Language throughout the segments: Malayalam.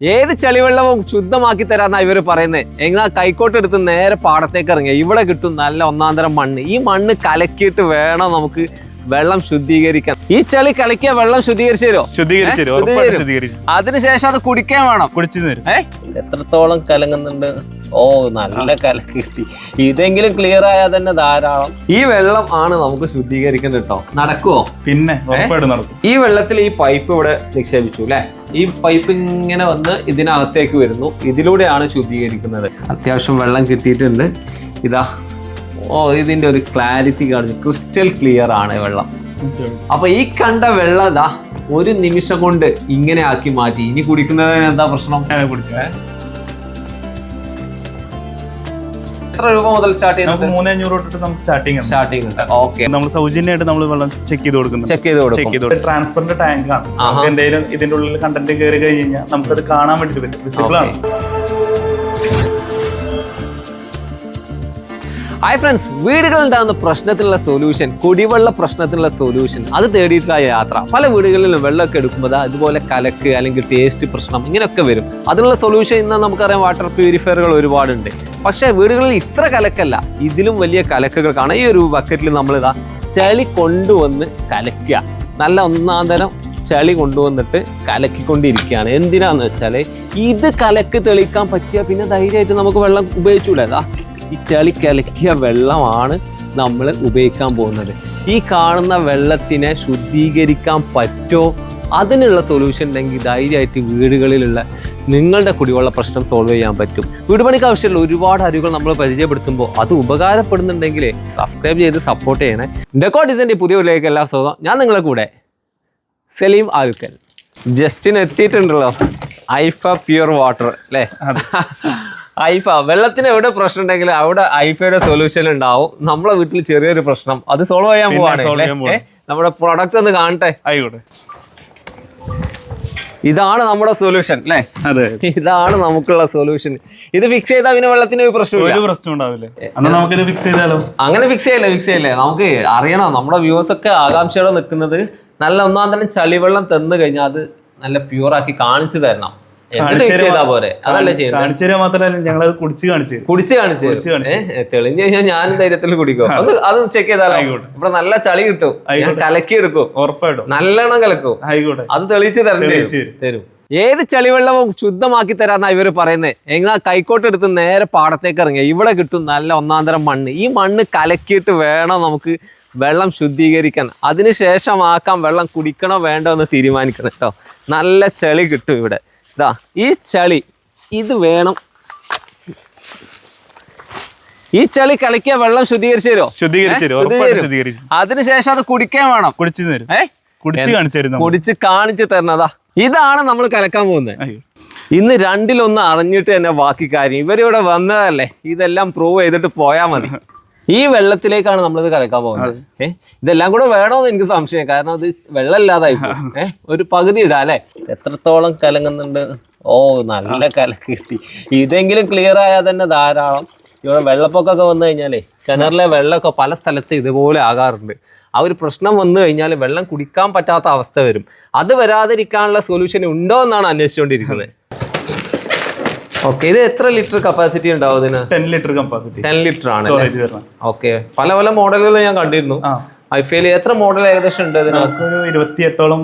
ഏത് ചളിവെള്ളവും ശുദ്ധമാക്കി തരാന്നാ ഇവർ പറയുന്നത് എന്നാ കൈക്കോട്ട് എടുത്ത് നേരെ പാടത്തേക്ക് ഇറങ്ങിയ. ഇവിടെ കിട്ടും നല്ല ഒന്നാന്തരം മണ്ണ്. ഈ മണ്ണ് കലക്കിയിട്ട് വേണം നമുക്ക് വെള്ളം ശുദ്ധീകരിക്കണം. ഈ ചെളി കലക്കിയ വെള്ളം ശുദ്ധീകരിച്ചു തരുമോ ശുദ്ധീകരിച്ചു തരും. ശുദ്ധീകരിച്ചു അതിനുശേഷം അത് കുടിക്കാൻ വേണം. കുടിച്ചു തരും. എത്രത്തോളം കലങ്ങുന്നുണ്ട്? ഓ നല്ല കലക്ക് കിട്ടി. ഇതെങ്കിലും ക്ലിയർ ആയാൽ തന്നെ ധാരാളം. ഈ വെള്ളം ആണ് നമുക്ക് ശുദ്ധീകരിക്കേണ്ടത് കേട്ടോ നടക്കുവോ? പിന്നെ ഈ വെള്ളത്തിൽ ഈ പൈപ്പ് ഇവിടെ നിക്ഷേപിച്ചു അല്ലെ? ഈ പൈപ്പ് ഇങ്ങനെ വന്ന് ഇതിനകത്തേക്ക് വരുന്നു. ഇതിലൂടെയാണ് ശുദ്ധീകരിക്കുന്നത്. അത്യാവശ്യം വെള്ളം കിട്ടിയിട്ടുണ്ട്. ഇതാ ഓ ഇതിന്റെ ഒരു ക്ലാരിറ്റി കാണുന്നു ക്രിസ്റ്റൽ ക്ലിയർ ആണ് വെള്ളം. അപ്പൊ ഈ കണ്ട വെള്ളം ഇതാ ഒരു നിമിഷം കൊണ്ട് ഇങ്ങനെ ആക്കി മാറ്റി. ഇനി കുടിക്കുന്നതിന് എന്താ പ്രശ്നം? എത്ര രൂപ മുതൽ സ്റ്റാർട്ട് ചെയ്യുന്നത് തൊട്ടിട്ട് നമുക്ക് ഉണ്ട്. ഓക്കെ നമ്മൾ സൗജന്യമായിട്ട് നമ്മൾ വെള്ളം ചെക്ക് ചെയ്ത് കൊടുക്കുന്നു ചെക്ക് ചെയ്ത് ചെക്ക് കൊടുക്കും. ചെയ്ത് ട്രാൻസ്പെറന്റ് ടാങ്ക് ആണ്. എന്തെങ്കിലും ഇതിന്റെ ഉള്ളിൽ കണ്ടന്റ് കയറി കഴിഞ്ഞ് കഴിഞ്ഞാൽ നമുക്കത് കാണാൻ വേണ്ടി പറ്റും. വിസിബിൾ ആണ്. ഹായ് ഫ്രണ്ട്സ് വീടുകളിൽ ഉണ്ടാകുന്ന പ്രശ്നത്തിനുള്ള സൊല്യൂഷൻ കുടിവെള്ള പ്രശ്നത്തിനുള്ള സൊല്യൂഷൻ അത് തേടിയിട്ടുള്ള യാത്ര. പല വീടുകളിലും വെള്ളമൊക്കെ എടുക്കുമ്പോൾ ഇതുപോലെ കലക്ക് അല്ലെങ്കിൽ ടേസ്റ്റ് പ്രശ്നം ഇങ്ങനെയൊക്കെ വരും. അതിനുള്ള സൊല്യൂഷൻ ഇന്ന് നമുക്കറിയാം വാട്ടർ പ്യൂരിഫയറുകൾ ഒരുപാടുണ്ട്. പക്ഷേ വീടുകളിൽ ഇത്ര കലക്കല്ല. ഇതിലും വലിയ കലക്കുകൾ കാണാം. ഈ ഒരു ബക്കറ്റിൽ നമ്മളിതാ ചളി കൊണ്ടുവന്ന് കലക്കുക. നല്ല ഒന്നാം തരം ചളി കൊണ്ടുവന്നിട്ട് കലക്കിക്കൊണ്ടിരിക്കുകയാണ്. എന്തിനാന്ന് വെച്ചാൽ ഇത് കലക്ക് തെളിക്കാൻ പറ്റിയ പിന്നെ ധൈര്യമായിട്ട് നമുക്ക് വെള്ളം ഉപയോഗിച്ചൂടെ ഈ ചളി കലക്കിയ വെള്ളമാണ് നമ്മൾ ഉപയോഗിക്കാൻ പോകുന്നത്. ഈ കാണുന്ന വെള്ളത്തിനെ ശുദ്ധീകരിക്കാൻ പറ്റോ? അതിനുള്ള സൊല്യൂഷൻ ഉണ്ടെങ്കിൽ ധൈര്യമായിട്ട് വീടുകളിലുള്ള നിങ്ങളുടെ കുടിവെള്ള പ്രശ്നം സോൾവ് ചെയ്യാൻ പറ്റും. വീട് പണിക്ക് ആവശ്യമുള്ള ഒരുപാട് അറിവുകൾ നമ്മൾ പരിചയപ്പെടുത്തുമ്പോൾ അത് ഉപകാരപ്പെടുന്നുണ്ടെങ്കിൽ സബ്സ്ക്രൈബ് ചെയ്ത് സപ്പോർട്ട് ചെയ്യണേ. ഡെക്കോ ഡിസൈന്റെ പുതിയ വീട്ടിലേക്ക് എല്ലാ സുഖം ഞാൻ നിങ്ങളെ കൂടെ സലീം ആൽക്കൽ ജസ്റ്റിന് എത്തിയിട്ടുണ്ടല്ലോ. ഐഫ പ്യൂർ വാട്ടർ അല്ലേ? ഐഫ വെള്ളത്തിന് എവിടെ പ്രശ്നം ഉണ്ടെങ്കിലും അവിടെ ഐഫയുടെ സൊല്യൂഷൻ ഉണ്ടാവും. നമ്മളെ വീട്ടിൽ ചെറിയൊരു പ്രശ്നം. അത് സോൾവ് ചെയ്യാൻ പോവാണ്. നമ്മുടെ പ്രൊഡക്റ്റ് ഒന്ന് കാണട്ടെ. ആയിക്കോട്ടെ. ഇതാണ് നമ്മുടെ സൊല്യൂഷൻ അല്ലേ അതെ. ഇതാണ് നമുക്കുള്ള സൊല്യൂഷൻ ഇത് ഫിക്സ് ചെയ്താൽ പിന്നെ വെള്ളത്തിന് ഒരു പ്രശ്നമില്ല. ഒരു പ്രശ്നം ഉണ്ടാവില്ലേ. നമുക്ക് ഇത് ഫിക്സ് ചെയ്താലോ? അങ്ങനെ ഫിക്സ് ചെയ്യല്ലേ ഫിക്സ് ചെയ്യല്ലേ? നമുക്ക് അറിയണം നമ്മുടെ വ്യൂസ് ഒക്കെ ആകാംക്ഷയോടെ നിൽക്കുന്നത് നല്ല ഒന്നാം തന്നെ ചളിവെള്ളം തന്നു കഴിഞ്ഞാൽ അത് നല്ല പ്യൂറാക്കി കാണിച്ചു തരണം. പോരെ? അതല്ലേ കാണിച്ചു മാത്രമല്ല കാണിച്ചു തരും. കുടിച്ച് കാണിച്ചു കുടിച്ച് കാണിച്ച് തെളിഞ്ഞു കഴിഞ്ഞാൽ ഞാനും ധൈര്യത്തിൽ കുടിക്കും? അത് അത് ചെക്ക് ചെയ്താലോ. ഇവിടെ നല്ല ചളി കിട്ടും. ഞാൻ. കലക്കി എടുക്കും ഉറപ്പായിട്ടും. നല്ലെണ്ണം കലക്കും. ആയിക്കോട്ടെ. അത് തെളിയിച്ച് തരും. തരും. ഏത് ചളിവെള്ളവും ശുദ്ധമാക്കി തരാന്നാ ഇവർ പറയുന്നത് എങ്ങാ കൈക്കോട്ട് എടുത്ത് നേരെ പാടത്തേക്ക് ഇറങ്ങിയ ഇവിടെ കിട്ടും നല്ല ഒന്നാന്തരം മണ്ണ്. ഈ മണ്ണ് കലക്കിയിട്ട് വേണം നമുക്ക് വെള്ളം ശുദ്ധീകരിക്കാൻ. അതിനുശേഷം ആക്കാൻ വെള്ളം കുടിക്കണോ വേണ്ടോ എന്ന് തീരുമാനിക്കണം കേട്ടോ. നല്ല ചളി കിട്ടും ഇവിടെ. ഇതാ ഈ ചളി ഇത് വേണം. ഈ ചളി കലക്കിയ വെള്ളം ശുദ്ധീകരിച്ചു തരുമോ ശുദ്ധീകരിച്ചു അതിനുശേഷം അത് കുടിക്കാൻ വേണം. കുടിച്ചു തരും. കുടിച്ച് കാണിച്ചു തരും. കുടിച്ച് കാണിച്ചു തരണതാ ഇതാണ് നമ്മൾ കലക്കാൻ പോകുന്നത്. ഇന്ന് രണ്ടിലൊന്ന് അറിഞ്ഞിട്ട് തന്നെ ബാക്കി കാര്യം. ഇവരിവിടെ വന്നതല്ലേ? ഇതെല്ലാം പ്രൂവ് ചെയ്തിട്ട് പോയാൽ മതി. ഈ വെള്ളത്തിലേക്കാണ് നമ്മളിത് കലക്കാൻ പോകുന്നത്. ഏഹ് ഇതെല്ലാം കൂടെ വേണോന്ന് എനിക്ക് സംശയം. കാരണം അത് വെള്ളം ഇല്ലാതായി ഒരു പകുതി ഇടാ അല്ലെ? എത്രത്തോളം കലങ്ങുന്നുണ്ട്? ഓ നല്ല കലക്ക് കിട്ടി. ഇതെങ്കിലും ക്ലിയർ ആയാൽ തന്നെ ധാരാളം. ഇവിടെ വെള്ളപ്പൊക്കൊക്കെ വന്നു കഴിഞ്ഞാലേ കിണറിലെ വെള്ളമൊക്കെ പല സ്ഥലത്ത് ഇതുപോലെ ആകാറുണ്ട്. ആ ഒരു പ്രശ്നം വന്നു കഴിഞ്ഞാൽ വെള്ളം കുടിക്കാൻ പറ്റാത്ത അവസ്ഥ വരും. അത് വരാതിരിക്കാനുള്ള സൊല്യൂഷൻ ഉണ്ടോ എന്നാണ് അന്വേഷിച്ചുകൊണ്ടിരിക്കുന്നത്. ഓക്കെ ഇത് എത്ര ലിറ്റർ കപ്പാസിറ്റി ഉണ്ടാവും ഇതിന്? Ten litre capacity ten litre ആണ് സ്റ്റോറേജ് ഓക്കെ പല പല മോഡലുകൾ ഞാൻ കണ്ടിരുന്നു. ഐ ഐഫയിൽ എത്ര മോഡൽ ഏകദേശം ഉണ്ട് ഇരുപത്തിയെട്ടോളം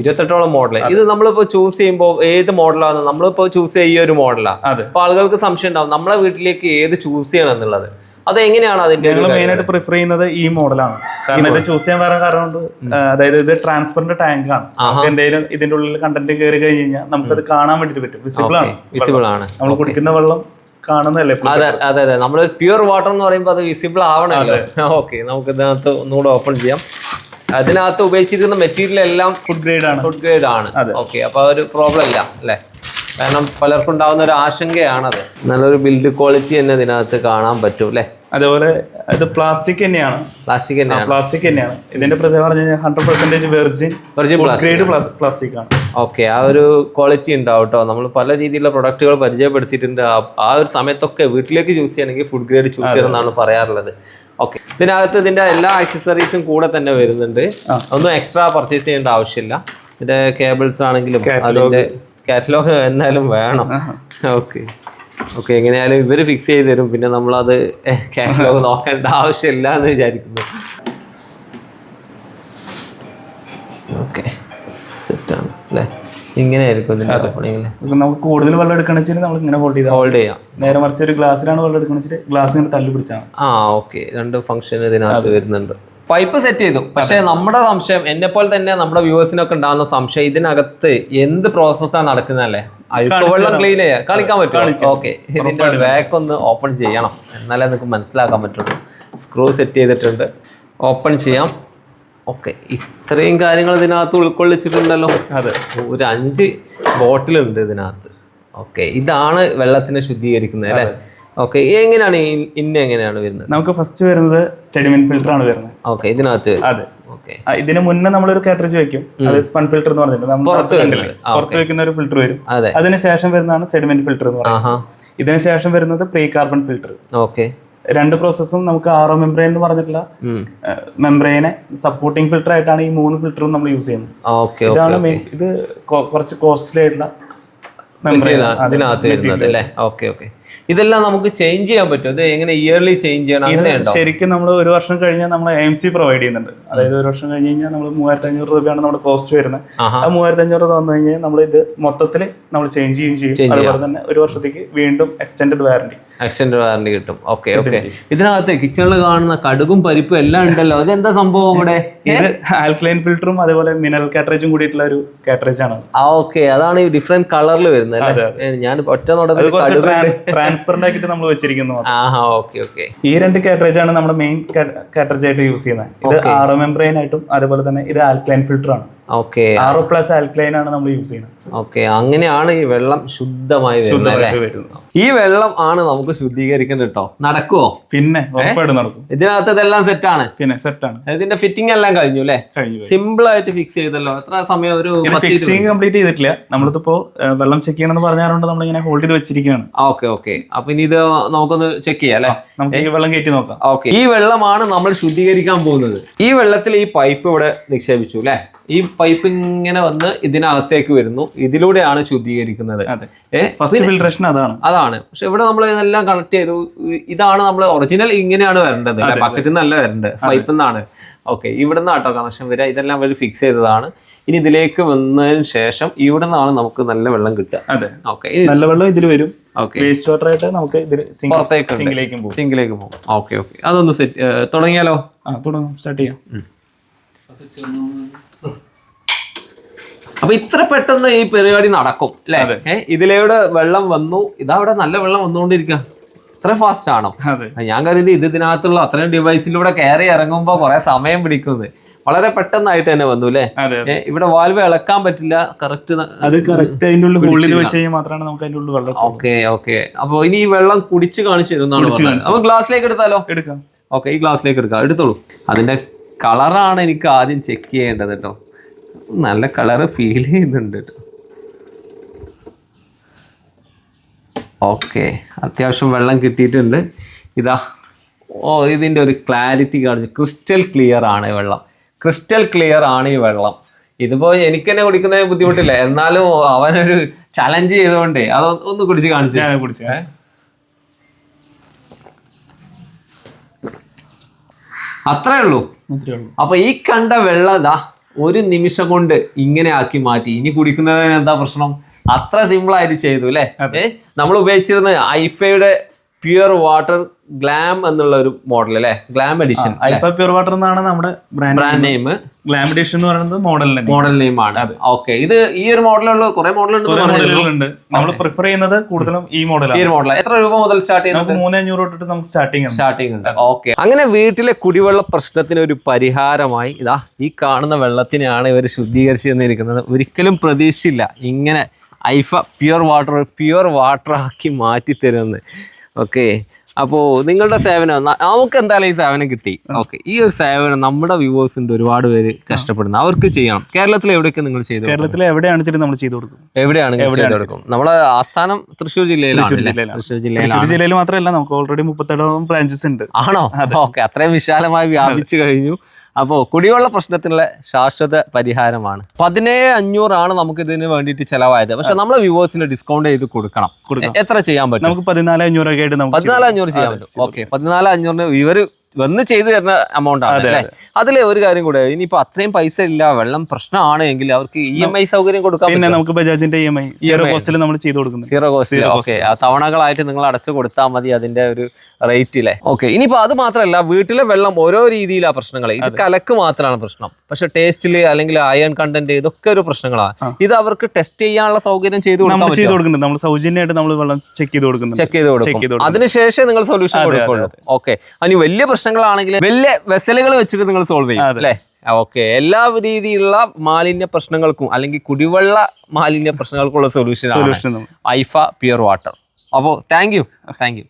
ഇരുപത്തെട്ടോളം മോഡൽ ഇത് നമ്മളിപ്പോ ചൂസ് ചെയ്യുമ്പോൾ ഏത് മോഡലാണ് നമ്മളിപ്പോ ചൂസ് ചെയ്യുന്ന ഒരു മോഡലാണ് അപ്പൊ ആളുകൾക്ക് സംശയം ഉണ്ടാവും നമ്മളെ വീട്ടിലേക്ക് ഏത് ചൂസ് ചെയ്യണം എന്നുള്ളത്? അത് എങ്ങനെയാണ് അതിന്റെ ഞങ്ങൾ മെയിൻ ആയിട്ട് പ്രിഫർ ചെയ്യുന്നത് ഈ മോഡലാണ് കാരണം ഇത് ചൂസ് ചെയ്യാൻ വേറെ കാരണമുണ്ട്. ആ, അതായത് ഇത് ട്രാൻസ്പെറന്റ് ടാങ്ക് ആണ്. എന്തെങ്കിലും ഇതിന്റെ ഉള്ളിൽ കണ്ടന്റ് കയറി കഴിഞ്ഞ് കഴിഞ്ഞാൽ നമുക്കത് കാണാൻ വേണ്ടിട്ട് പറ്റും. വിസിബിൾ ആണ്. വിസിബിൾ ആണ്. നമ്മൾ കുടിക്കുന്ന വെള്ളം കാണുന്നതല്ലേ അതെ അതെ അതെ. നമ്മൾ പ്യുർ വാട്ടർ എന്ന് പറയുമ്പോൾ അത് വിസിബിൾ ആവണല്ലോ ഓക്കെ നമുക്ക് ഇതിനകത്ത് ഒന്നുകൂടെ ഓപ്പൺ ചെയ്യാം. അതിനകത്ത് ഉപയോഗിച്ചിരിക്കുന്ന മെറ്റീരിയൽ എല്ലാം ഫുഡ് ഗ്രേഡ് ആണ്. ഫുഡ് ഗ്രേഡ് ആണ്. ഓക്കെ അപ്പൊ ഒരു പ്രോബ്ലം ഇല്ല അല്ലേ? കാരണം പലർക്കും ഉണ്ടാകുന്ന ഒരു ആശങ്കയാണത്. നല്ലൊരു ബിൽഡ് ക്വാളിറ്റി തന്നെ ഇതിനകത്ത് കാണാൻ പറ്റും അല്ലേ? അതുപോലെ ഇത് പ്ലാസ്റ്റിക് തന്നെയാണ്. പ്ലാസ്റ്റിക് തന്നെയാണ്. പ്ലാസ്റ്റിക് തന്നെയാണ്. ഇതിന്റെ പ്രത്യേകത പറഞ്ഞു കഴിഞ്ഞാൽ hundred percentage virgin virgin grade plastic ആണ്. ഓക്കെ ആ ഒരു ക്വാളിറ്റി ഉണ്ടാവും കേട്ടോ നമ്മൾ പല രീതിയിലുള്ള പ്രൊഡക്റ്റുകൾ പരിചയപ്പെടുത്തിയിട്ടുണ്ട്. ആ- ഒരു സമയത്തൊക്കെ വീട്ടിലേക്ക് ചൂസ് ചെയ്യണമെങ്കിൽ ഫുഡ് ഗ്രേഡ് ചൂസ് ചെയ്യണം എന്നാണ് പറയാറുള്ളത്. ഓക്കെ ഇതിനകത്ത് ഇതിന്റെ എല്ലാ ആക്സസറീസും കൂടെ തന്നെ വരുന്നുണ്ട്. ഒന്നും എക്സ്ട്രാ പർച്ചേസ് ചെയ്യേണ്ട ആവശ്യമില്ല. ഇതിന്റെ കേബിൾസ് ആണെങ്കിലും അതിന്റെ കാറ്റലോഗ് എന്തായാലും വേണം. ഓക്കെ ഓക്കെ എങ്ങനെയായാലും ഇവർ ഫിക്സ് ചെയ്ത് തരും. പിന്നെ നമ്മളത് കാറ്റലോഗ് നോക്കേണ്ട ആവശ്യമില്ല എന്ന് വിചാരിക്കുന്നു ഓക്കെ സെറ്റാണ് അല്ലേ? ഇങ്ങനെയായിരിക്കും നമുക്ക് കൂടുതൽ വെള്ളം എടുക്കണമെന്ന് വെച്ചാൽ നമ്മൾ ഇങ്ങനെ ഹോൾഡ് ചെയ്താൽ ഹോൾഡ് ചെയ്യാം. നേരെ മറിച്ച് ഒരു ഗ്ലാസ്സിലാണ് വെള്ളം എടുക്കണമെന്ന് വെച്ചിട്ട് ഗ്ലാസ് ഇങ്ങനെ തള്ളി പിടിച്ചാൽ ആ ഓക്കെ രണ്ട് ഫംഗ്ഷൻ ഇതിനകത്ത് വരുന്നുണ്ട്. പൈപ്പ് സെറ്റ് ചെയ്തു. പക്ഷെ നമ്മുടെ സംശയം എന്നെ പോലെ തന്നെ നമ്മുടെ വ്യൂവേഴ്സിനൊക്കെ ഉണ്ടാകുന്ന സംശയം ഇതിനകത്ത് എന്ത് പ്രോസസ്സാണ് നടക്കുന്നതല്ലേ? വെള്ളം ക്ലീൻ ചെയ്യാൻ കളിക്കാൻ പറ്റും ഓക്കെ ഇതിന്റെ ബാക്ക് ഒന്ന് ഓപ്പൺ ചെയ്യണം. എന്നാലേ നിങ്ങൾക്ക് മനസ്സിലാക്കാൻ പറ്റുള്ളൂ. സ്ക്രൂ സെറ്റ് ചെയ്തിട്ടുണ്ട്. ഓപ്പൺ ചെയ്യാം. ഓക്കെ ഇത്രയും കാര്യങ്ങൾ ഇതിനകത്ത് ഉൾക്കൊള്ളിച്ചിട്ടുണ്ടല്ലോ. അതെ. ഒരു അഞ്ച് ബോട്ടിലുണ്ട് ഇതിനകത്ത്. ഓക്കെ ഇതാണ് വെള്ളത്തിനെ ശുദ്ധീകരിക്കുന്നത് അല്ലേ? ഓക്കെ എങ്ങനെയാണ് ഇന്ന എങ്ങനെയാണ് വരുന്നത്? നമുക്ക് ഫസ്റ്റ് വരുന്നത് സെഡിമെന്റ് ഫിൽട്ടർ ആണ് വരുന്നത്. ഓക്കെ ഇതിനകത്ത് അതെ. ഇതിന് മുന്നേ നമ്മളൊരു കാറ്ററേജ് വെക്കും. അത് സ്പൺ ഫിൽട്ടർ എന്ന് പറഞ്ഞിട്ട്. പുറത്ത് വെക്കുന്ന ഒരു ഫിൽട്ടർ വരും. അതിനുശേഷം അതിന് ശേഷം വരുന്നതാണ് സെഡിമെന്റ് ഫിൽട്ടർ എന്ന് പറയുന്നത്. ഇതിനുശേഷം ഇതിന് ശേഷം വരുന്നത് പ്രീ കാർബൺ ഫിൽട്ടർ ഓക്കെ രണ്ട് പ്രോസസ്സും നമുക്ക് ആറോ മെംബ്രെയിൻ എന്ന് പറഞ്ഞിട്ടുള്ള മെംബ്രെയിനെ സപ്പോർട്ടിംഗ് ഫിൽട്ടർ ആയിട്ടാണ് ഈ മൂന്ന് ഫിൽട്ടറും നമ്മൾ യൂസ് ചെയ്യുന്നത്. ഇതാണ് മെയിൻ ഇത് കുറച്ച് കോസ്റ്റ്ലി ആയിട്ടുള്ള മെംബ്രെയിൻ അതിനകത്ത് വരുന്നത് അല്ലേ? ഓക്കെ ഓക്കെ ഇതെല്ലാം നമുക്ക് ചേഞ്ച് ചെയ്യാൻ പറ്റും. ഇത് എങ്ങനെ ഇയർലി ചേഞ്ച് ചെയ്യണം? ശരിക്കും നമ്മൾ ഒരു വർഷം കഴിഞ്ഞാൽ നമ്മൾ എം സി പ്രൊവൈഡ് ചെയ്യുന്നുണ്ട്. അതായത് ഒരു വർഷം കഴിഞ്ഞ് കഴിഞ്ഞാൽ നമ്മൾ മൂവായിരത്തി അഞ്ഞൂറ് രൂപയാണ് നമ്മുടെ കോസ്റ്റ് വരുന്നത്. ആ മൂവായിരത്തി അഞ്ഞൂറ് തന്നു കഴിഞ്ഞാൽ നമ്മൾ ഇത് മൊത്തത്തിൽ നമ്മൾ ചേഞ്ച് ചെയ്യുകയും ചെയ്യും. അതുപോലെ തന്നെ ഒരു വർഷത്തേക്ക് വീണ്ടും എക്സ്റ്റെൻഡ് വാറണ്ടി എക്സ്റ്റൻഡ് വാറണ്ടി കിട്ടും. ഓക്കെ ഓക്കെ ഇതിനകത്ത് കിച്ചണിൽ കാണുന്ന കടുകും പരിപ്പും എല്ലാം ഉണ്ടല്ലോ. അതെന്താ സംഭവം ഇവിടെ ഇത് ആൽക്കലൈൻ ഫിൽറ്ററും അതേപോലെ മിനറൽ കാറ്ററേജും കൂടിയിട്ടുള്ള ഒരു കാറ്ററേജ് ആണ് ആ ഓക്കെ അതാണ് ഈ ഡിഫറെന്റ് കളറിൽ വരുന്നത് ഞാൻ ഒറ്റ ട്രാൻസ്പെറന്റ് ആക്കിയിട്ട് നമ്മൾ വെച്ചിരിക്കുന്നു. ഓക്കെ ഓക്കെ ഈ രണ്ട് കാറ്ററേജ് ആണ് നമ്മുടെ മെയിൻ കാറ്ററേജ് ആയിട്ട് യൂസ് ചെയ്യുന്നത്. ഇത് ആറോ മെംബ്രെയിൻ ആയിട്ടും അതേപോലെ തന്നെ ഇത് ആൽക്കലൈൻ ഫിൽറ്റർ ആണ്. ഓക്കെ. ആറോ പ്ലസ് ആൽക്കലൈൻ ആണ് നമ്മൾ യൂസ് ചെയ്യുന്നത്. ഓക്കെ അങ്ങനെയാണ് ഈ വെള്ളം ശുദ്ധമായി വരുന്നത് ഈ വെള്ളം ആണ് നമുക്ക് ശുദ്ധീകരിക്കേണ്ടത് കേട്ടോ നടക്കുവോ? പിന്നെ നടക്കും. ഇതിനകത്ത് ഇതെല്ലാം സെറ്റാണ് പിന്നെ സെറ്റ് ആണ്. ഇതിന്റെ ഫിറ്റിംഗ് എല്ലാം കഴിഞ്ഞു അല്ലേ? സിമ്പിൾ ആയിട്ട് ഫിക്സ് ചെയ്തല്ലോ. എത്ര സമയം? ഒരു ഫിക്സിംഗ് കംപ്ലീറ്റ് ചെയ്തിട്ടില്ല. നമ്മളിപ്പോ വെള്ളം ചെക്ക് ചെയ്യണമെന്ന് പറഞ്ഞാറുണ്ട് നമ്മളിങ്ങനെ ഹോൾഡ് ചെയ്ത് വെച്ചിരിക്കുകയാണ്. Okay okay. അപ്പൊ ഇനി ഇത് നമുക്കൊന്ന് ചെക്ക് ചെയ്യാം അല്ലെ? നമുക്ക് ഈ വെള്ളം കയറ്റി നോക്കാം. ഓക്കെ. ഈ വെള്ളമാണ് നമ്മൾ ശുദ്ധീകരിക്കാൻ പോകുന്നത്. ഈ വെള്ളത്തിൽ ഈ പൈപ്പ് ഇവിടെ നിക്ഷേപിച്ചു അല്ലേ? ഈ പൈപ്പ് ഇങ്ങനെ വന്ന് ഇതിനകത്തേക്ക് വരുന്നു. ഇതിലൂടെയാണ് ശുദ്ധീകരിക്കുന്നത്. ഫസ്റ്റ് ഫിൽട്രേഷൻ അതാണ്. അതാണ്. പക്ഷെ ഇവിടെ നമ്മൾ ഇതെല്ലാം കണക്ട് ചെയ്തു. ഇതാണ് നമ്മൾ ഒറിജിനൽ ഇങ്ങനെയാണ് വരേണ്ടത്. ബക്കറ്റിൽ നിന്നല്ല വരേണ്ടത്. പൈപ്പിൽ നിന്നാണ് ഓക്കെ ഇവിടെ നിന്നാട്ടോ കണക്ഷൻ വരിക. ഇതെല്ലാം വഴി ഫിക്സ് ചെയ്തതാണ്. ഇനി ഇതിലേക്ക് വന്നതിന് ശേഷം ഇവിടെ നിന്നാണ് നമുക്ക് നല്ല വെള്ളം കിട്ടുക. അതെ. ഓക്കെ നല്ല വെള്ളം ഇതിൽ വരും. ഓക്കെ വേസ്റ്റ് വാട്ടർ ആയിട്ട് നമുക്ക് ഇതിൽ പുറത്തേക്കുണ്ട്. സിങ്കിലേക്കും പോകും. സിങ്കിലേക്ക് പോകും. ഓക്കെ ഓക്കെ അതൊന്ന് സെറ്റ് തുടങ്ങിയാലോ? ആ തുടങ്ങാം. സ്റ്റാർട്ട് ചെയ്യാം. അപ്പൊ ഇത്ര പെട്ടെന്ന് ഈ പരിപാടി നടക്കും അല്ലെ? ഇതിലൂടെ വെള്ളം വന്നു. ഇതാ ഇതവിടെ നല്ല വെള്ളം വന്നുകൊണ്ടിരിക്കുക ഇത്ര ഫാസ്റ്റ് ആണോ? ഞാൻ കരുതി ഇത് ഇതിനകത്തുള്ള അത്രയും ഡിവൈസിലൂടെ കയറി ഇറങ്ങുമ്പോൾ കുറെ സമയം പിടിക്കുന്നത് വളരെ പെട്ടെന്നായിട്ട് തന്നെ വന്നു അല്ലേ? ഇവിടെ വാൽവ് ഇളക്കാൻ പറ്റില്ല. കറക്റ്റ് അത് കറക്റ്റ് അതിന്റെ ഉള്ളിൽ ഹോളിൽ വെച്ച് കഴിഞ്ഞാൽ മാത്രമാണ് നമുക്ക് അതിന്റെ ഉള്ളിൽ വെള്ളം ഓക്കെ ഓക്കെ അപ്പൊ ഇനി ഈ വെള്ളം കുടിച്ച് കാണിച്ചു തരുന്നതാണ്. അപ്പൊ ഗ്ലാസ്സിലേക്ക് എടുത്താലോ? എടുക്കാം. ഓക്കെ ഈ ഗ്ലാസ്സിലേക്ക് എടുക്കാം. എടുത്തോളൂ. അതിന്റെ കളറാണ് എനിക്ക് ആദ്യം ചെക്ക് ചെയ്യേണ്ടത് കേട്ടോ നല്ല കളറ് ഫീൽ ചെയ്യുന്നുണ്ട് കേട്ടോ ഓക്കെ അത്യാവശ്യം വെള്ളം കിട്ടിയിട്ടുണ്ട്. ഇതാ ഓ ഇതിന്റെ ഒരു ക്ലാരിറ്റി കാണിച്ചു ക്രിസ്റ്റൽ ക്ലിയർ ആണ് ഈ വെള്ളം. ക്രിസ്റ്റൽ ക്ലിയർ ആണ് ഈ വെള്ളം. ഇതിപ്പോൾ എനിക്ക് തന്നെ കുടിക്കുന്നതിന് ബുദ്ധിമുട്ടില്ല. എന്നാലും അവനൊരു ചലഞ്ച് ചെയ്തുകൊണ്ടേ അത് ഒന്ന് കുടിച്ച് കാണിച്ചു. കുടിച്ചു അത്രേ ഉള്ളൂ. അപ്പൊ ഈ കണ്ട വെള്ളം ഇതാ ഒരു നിമിഷം കൊണ്ട് ഇങ്ങനെ ആക്കി മാറ്റി. ഇനി കുടിക്കുന്നതിന് എന്താ പ്രശ്നം? അത്ര സിമ്പിൾ ആയിട്ട് ചെയ്തു അല്ലേ? നമ്മൾ ഉപയോഗിച്ചിരുന്ന ഐഫയുടെ പ്യുവർ വാട്ടർ ഗ്ലാം എന്നുള്ള ഒരു മോഡൽ അല്ലേ ഗ്ലാം എഡിഷൻ പ്യൂർ വാട്ടർ എന്നാണ് നമ്മുടെ ബ്രാൻഡ് നെയിം ഗ്ലാം എഡിഷൻ എന്ന് പറയുന്നത് മോഡൽ മോഡൽ നെയിം ആണ്. ഓക്കെ ഇത് ഈ ഒരു മോഡലുള്ള കുറെ മോഡലുണ്ട് ഉണ്ട് നമ്മൾ പ്രിഫർ ചെയ്യുന്നത് കൂടുതലും ഈ മോഡൽ ഈ മോഡൽ എത്ര രൂപ മുതൽ സ്റ്റാർട്ട് ചെയ്യുന്നത് നമുക്ക് മൂന്ന് അഞ്ഞൂറ് തൊട്ടിട്ട് നമുക്ക് സ്റ്റാർട്ടിംഗ് സ്റ്റാർട്ടിംഗ് ഉണ്ട്. ഓക്കെ അങ്ങനെ വീട്ടിലെ കുടിവെള്ള പ്രശ്നത്തിന് ഒരു പരിഹാരമായി ഇതാ ഈ കാണുന്ന വെള്ളത്തിനെയാണ് ഇവർ ശുദ്ധീകരിച്ചു തന്നിരിക്കുന്നത് ഒരിക്കലും പ്രതീക്ഷയില്ല ഇങ്ങനെ ഐഫ പ്യുവർ വാട്ടർ പ്യുവർ വാട്ടർ ആക്കി മാറ്റി തരുന്നത് ഓക്കെ അപ്പോൾ നിങ്ങളുടെ സേവനം നമുക്ക് എന്തായാലും ഈ സേവനം കിട്ടി. ഓക്കെ. ഈ ഒരു സേവനം നമ്മുടെ വ്യൂവേഴ്സ് ഉണ്ട് ഒരുപാട് പേര് കഷ്ടപ്പെടുന്നു. അവർക്ക് ചെയ്യണം. കേരളത്തിൽ എവിടെയൊക്കെ നിങ്ങൾ ചെയ്തു കേരളത്തിൽ എവിടെയാണ് നമ്മൾ ചെയ്തു കൊടുക്കും. എവിടെയാണ് നമ്മുടെ ചെയ്തു കൊടുക്കും? നമ്മളെ ആസ്ഥാനം തൃശ്ശൂർ ജില്ലയിൽ തൃശ്ശൂർ ജില്ലയിലാണ്. തൃശ്ശൂർ ജില്ലയിൽ മാത്രമല്ല നമുക്ക് ഓൾറെഡി മുപ്പത്തേഴോളം ബ്രാഞ്ചസ് ഉണ്ട്. ആണോ? ഓക്കെ. അത്രയും വിശാലമായി വ്യാപിച്ചു കഴിഞ്ഞു. അപ്പോൾ കുടിവെള്ള പ്രശ്നത്തിനുള്ള ശാശ്വത പരിഹാരമാണ്. പതിനേഴ് അഞ്ഞൂറാണ് നമുക്ക് ഇതിന് വേണ്ടിയിട്ട് ചെലവായത്. പക്ഷെ നമ്മളെ വ്യൂവേഴ്സിന് ഡിസ്കൗണ്ട് ചെയ്ത് കൊടുക്കണം. എത്ര ചെയ്യാൻ പറ്റും? നമുക്ക് പതിനാല് അഞ്ഞൂറൊക്കെ ആയിട്ട് പതിനാല് അഞ്ഞൂറ് ചെയ്യാൻ പറ്റും. ഓക്കെ. പതിനാല് അഞ്ഞൂറിന് ഇവർ വന്ന് ചെയ്തു തരുന്ന എമൗണ്ട് ആണ് അല്ലേ? അതിലെ ഒരു കാര്യം കൂടെ ഇനിയിപ്പോ അത്രയും പൈസ ഇല്ല വെള്ളം പ്രശ്നമാണ് എങ്കിൽ അവർക്ക് ഇ എം ഐ സൗകര്യം കൊടുക്കാം പിന്നെ നമുക്ക് ബജാജിന്റെ ഇ എം ഐ സീറോ കോസ്റ്റിൽ നമ്മൾ ചെയ്തു കൊടുക്കുന്നത് സീറോ കോസ്റ്റ് ഓക്കെ ആ തവണകളായിട്ട് നിങ്ങൾ അടച്ചു കൊടുത്താൽ മതി അതിന്റെ ഒരു റേറ്റിലെ ഓക്കെ ഇനിയിപ്പോ അത് മാത്രമല്ല വീട്ടിലെ വെള്ളം ഓരോ രീതിയിലാ പ്രശ്നങ്ങൾ ഇത് കലക്ക് മാത്രമാണ് പ്രശ്നം. പക്ഷെ ടേസ്റ്റിൽ അല്ലെങ്കിൽ അയൺ കണ്ടന്റ് ഇതൊക്കെ ഒരു പ്രശ്നങ്ങളാണ് ഇത് അവർക്ക് ടെസ്റ്റ് ചെയ്യാനുള്ള സൗകര്യം ചെയ്തു കൊടുക്കുന്നുണ്ട്. നമ്മൾ സൗജന്യമായിട്ട് നമ്മൾ വെള്ളം ചെക്ക് ചെയ്ത് കൊടുക്കുന്നു ചെക്ക് ചെയ്ത് കൊടുക്കും. അതിനുശേഷം നിങ്ങൾ സൊല്യൂഷൻ കൊടുക്കുള്ളൂ. ഓക്കെ അതിന് വലിയ പ്രശ്നങ്ങളാണെങ്കിൽ വലിയ വെസലുകൾ വെച്ചിട്ട് നിങ്ങൾ സോൾവ് ചെയ്യും. അല്ലേ? ഓക്കെ എല്ലാ രീതിയിലുള്ള മാലിന്യ പ്രശ്നങ്ങൾക്കും അല്ലെങ്കിൽ കുടിവെള്ള മാലിന്യ പ്രശ്നങ്ങൾക്കുള്ള സൊല്യൂഷൻ സൊല്യൂഷൻ ഐഫ പ്യുർ വാട്ടർ അപ്പോൾ താങ്ക് യു താങ്ക് യു